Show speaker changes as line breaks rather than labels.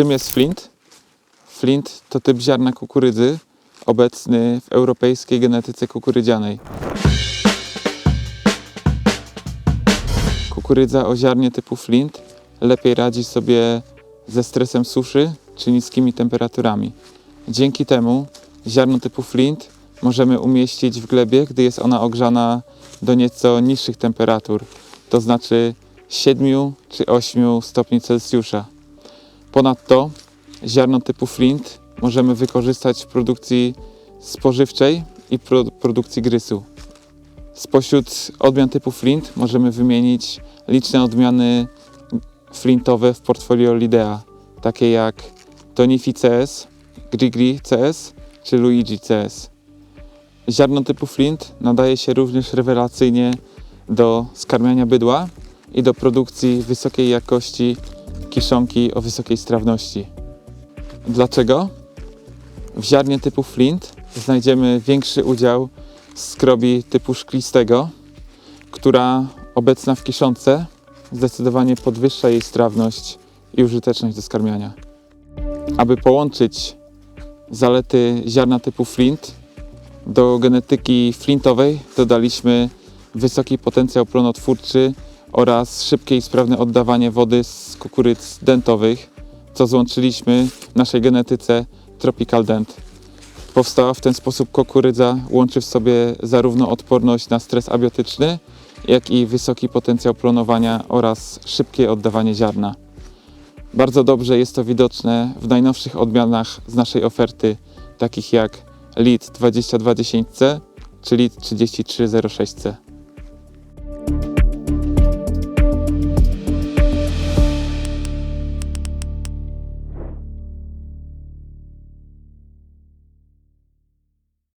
Czym jest flint? Flint to typ ziarna kukurydzy obecny w europejskiej genetyce kukurydzianej. Kukurydza o ziarnie typu flint lepiej radzi sobie ze stresem suszy czy niskimi temperaturami. Dzięki temu ziarno typu flint możemy umieścić w glebie, gdy jest ona ogrzana do nieco niższych temperatur, to znaczy 7 czy 8 stopni Celsjusza. Ponadto ziarno typu flint możemy wykorzystać w produkcji spożywczej i pro, produkcji grysu. Spośród odmian typu flint możemy wymienić liczne odmiany flintowe w portfolio Lidea, takie jak Tonifi CS, Grigri CS czy Luigi CS. Ziarno typu flint nadaje się również rewelacyjnie do skarmiania bydła i do produkcji wysokiej jakości kiszonki o wysokiej strawności. Dlaczego? W ziarnie typu flint znajdziemy większy udział skrobi typu szklistego, która obecna w kiszonce zdecydowanie podwyższa jej strawność i użyteczność do skarmiania. Aby połączyć zalety ziarna typu flint do genetyki flintowej dodaliśmy wysoki potencjał plonotwórczy oraz szybkie i sprawne oddawanie wody z kukurydz dentowych, co złączyliśmy w naszej genetyce Tropical Dent. Powstała w ten sposób kukurydza, łączy w sobie zarówno odporność na stres abiotyczny, jak i wysoki potencjał plonowania oraz szybkie oddawanie ziarna. Bardzo dobrze jest to widoczne w najnowszych odmianach z naszej oferty, takich jak LIT 2210C czy LIT 3306C.